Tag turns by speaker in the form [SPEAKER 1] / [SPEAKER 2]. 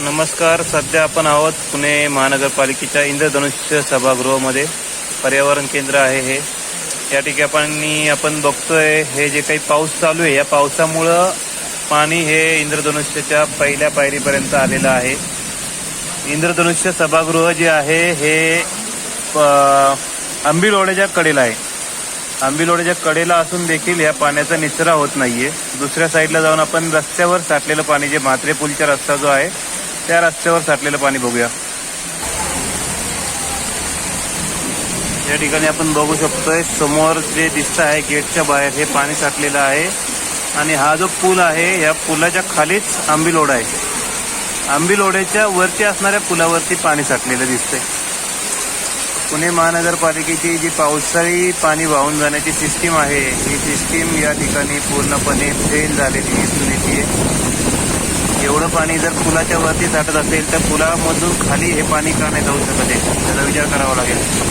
[SPEAKER 1] नमस्कार. सध्या आपण आहोत पुणे महानगरपालिकेच्या इंद्रधनुष्य सभागृहामध्ये. पर्यावरण केंद्र आहे हे. या ठिकाणी आपण बघतोय हे जे काही पाऊस चालू आहे या पावसामुळं पाणी हे इंद्रधनुष्याच्या पहिल्या पायरीपर्यंत आलेलं आहे. इंद्रधनुष्य सभागृह जे आहे हे प- आंबिलोड्याच्या कडेला आहे. आंबिलोड्याच्या कडेला असून देखील या पाण्याचा निचरा होत नाहीये. दुसऱ्या साईडला जाऊन आपण रस्त्यावर साठलेलं पाणी जे म्हात्रे पूलचा रस्ता जो आहे त्या रस्त्यावर साठलेलं पाणी बघूया. या ठिकाणी आपण बघू शकतोय समोर जे दिसत आहे गेटच्या बाहेर हे पाणी साठलेलं आहे. आणि हा जो पूल आहे या पुलाच्या खालीच आंबिलोड आहे. आंबिलोड्याच्या वरती असणाऱ्या पुलावरती पाणी साठलेलं दिसतंय. पुणे महानगरपालिकेची जी पावसाळी पाणी वाहून जाण्याची सिस्टीम आहे ही सिस्टीम या ठिकाणी पूर्णपणे फेल झालेली दिसून येते एवढं पाणी जर पुलाच्या वरती साठत असेल तर पुलामधून खाली हे पाणी का नाही जाऊ शकत आहे? त्याचा विचार करावा लागेल.